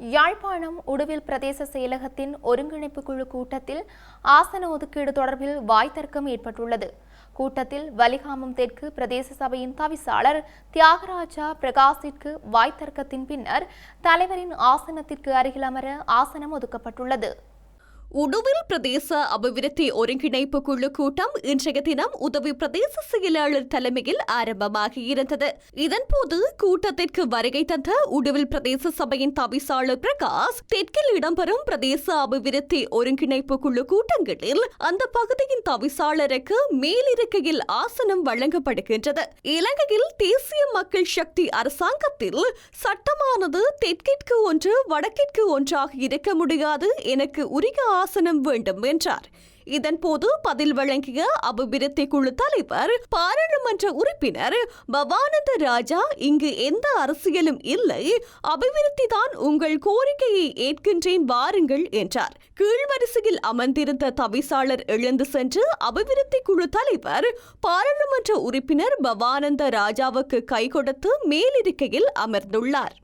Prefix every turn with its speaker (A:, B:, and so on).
A: யாழ்ப்பாணம் உடுவில் பிரதேச செயலகத்தின் ஒருங்கிணைப்பு குழு கூட்டத்தில் ஆசன ஒதுக்கீடு தொடர்பில் வாய்த்தர்க்கம் ஏற்பட்டுள்ளது. கூட்டத்தில் வலிகாமம் தெற்கு பிரதேச சபையின் தவிசாளர் தியாகராஜா பிரகாஷிற்கு வாய்த்தர்க்கத்தின் பின்னர் தலைவரின் ஆசனத்திற்கு அருகில் அமர ஆசனம் ஒதுக்கப்பட்டுள்ளது.
B: உடுவில் பிரதேச அபிவிருத்தி ஒருங்கிணைப்பு குழு கூட்டம் இன்றைய தினம் உதவி பிரதேச செயலாளர் தலைமையில் ஆரம்பமாகி இருந்தது இதன்போது கூட்டத்திற்கு வருகை தந்த உடுவில் பிரதேச சபையின் தவிசாளர் பிரகாஷ் தெற்கில் இடம்பெறும் பிரதேச அபிவிருத்தி ஒருங்கிணைப்பு குழு கூட்டங்களில் அந்த பகுதியின் தவிசாளருக்கு மேலிருக்கையில் ஆசனம் வழங்கப்படுகின்றது இலங்கையில் தேசிய மக்கள் சக்தி அரசாங்கத்தில் சட்டமானது தெற்கிற்கு ஒன்று வடக்கிற்கு ஒன்றாக இருக்க முடியாது எனக்கு உரிய ஆசனம் வேண்டும் என்றார். இதன்போது பதில் வழங்கிய அபிவிருத்தி குழு தலைவர் பாராளுமன்ற உறுப்பினர் பவானந்த ராஜா இங்கு எந்த அரசியலும் இல்லை. அபிவிருத்தி தான் உங்கள் கோரிக்கையை ஏற்கின்றேன் வாருங்கள் என்றார். கீழ்வரிசையில் அமர்ந்திருந்த தவிசாளர் எழுந்து சென்று அபிவிருத்தி குழு தலைவர் பாராளுமன்ற உறுப்பினர் பவானந்த ராஜாவுக்கு கை கொடுத்து மேலிருக்கையில் அமர்ந்துள்ளார்.